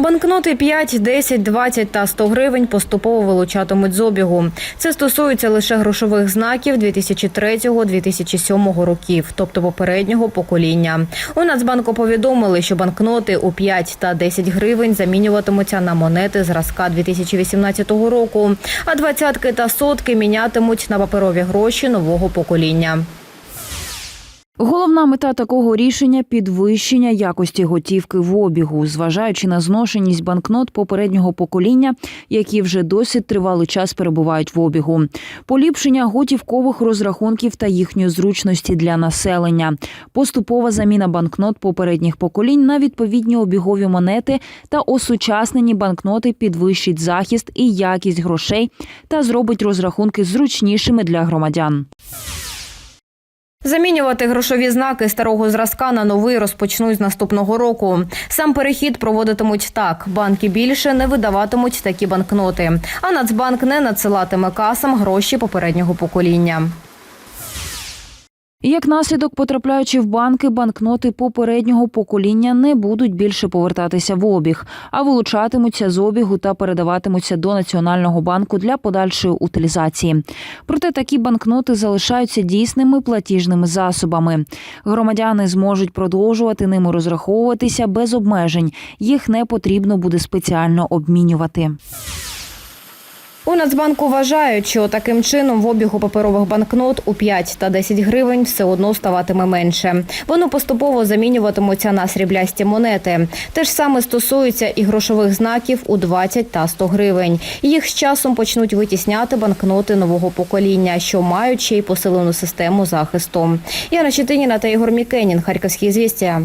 Банкноти 5, 10, 20 та 100 гривень поступово вилучатимуть з обігу. Це стосується лише грошових знаків 2003-2007 років, тобто попереднього покоління. У Нацбанку повідомили, що банкноти у 5 та 10 гривень замінюватимуться на монети зразка 2018 року, а двадцятки та сотки мінятимуть на паперові гроші нового покоління. Головна мета такого рішення підвищення якості готівки в обігу, зважаючи на зношеність банкнот попереднього покоління, які вже досить тривалий час перебувають в обігу, поліпшення готівкових розрахунків та їхньої зручності для населення, поступова заміна банкнот попередніх поколінь на відповідні обігові монети та осучаснені банкноти підвищить захист і якість грошей та зробить розрахунки зручнішими для громадян. Замінювати грошові знаки старого зразка на новий розпочнуть з наступного року. Сам перехід проводитимуть так: банки більше не видаватимуть такі банкноти, а Нацбанк не надсилатиме касам гроші попереднього покоління. Як наслідок, потрапляючи в банки, банкноти попереднього покоління не будуть більше повертатися в обіг, а вилучатимуться з обігу та передаватимуться до Національного банку для подальшої утилізації. Проте такі банкноти залишаються дійсними платіжними засобами. Громадяни зможуть продовжувати ними розраховуватися без обмежень. Їх не потрібно буде спеціально обмінювати. У Нацбанку вважають, що таким чином в обігу паперових банкнот у 5 та 10 гривень все одно ставатиме менше. Вони поступово замінюватимуться на сріблясті монети. Те ж саме стосується і грошових знаків у 20 та 100 гривень. Їх з часом почнуть витісняти банкноти нового покоління, що мають ще й посилену систему захисту. Яна Щетиніна та Ігор Мікенін, Харківські звістя.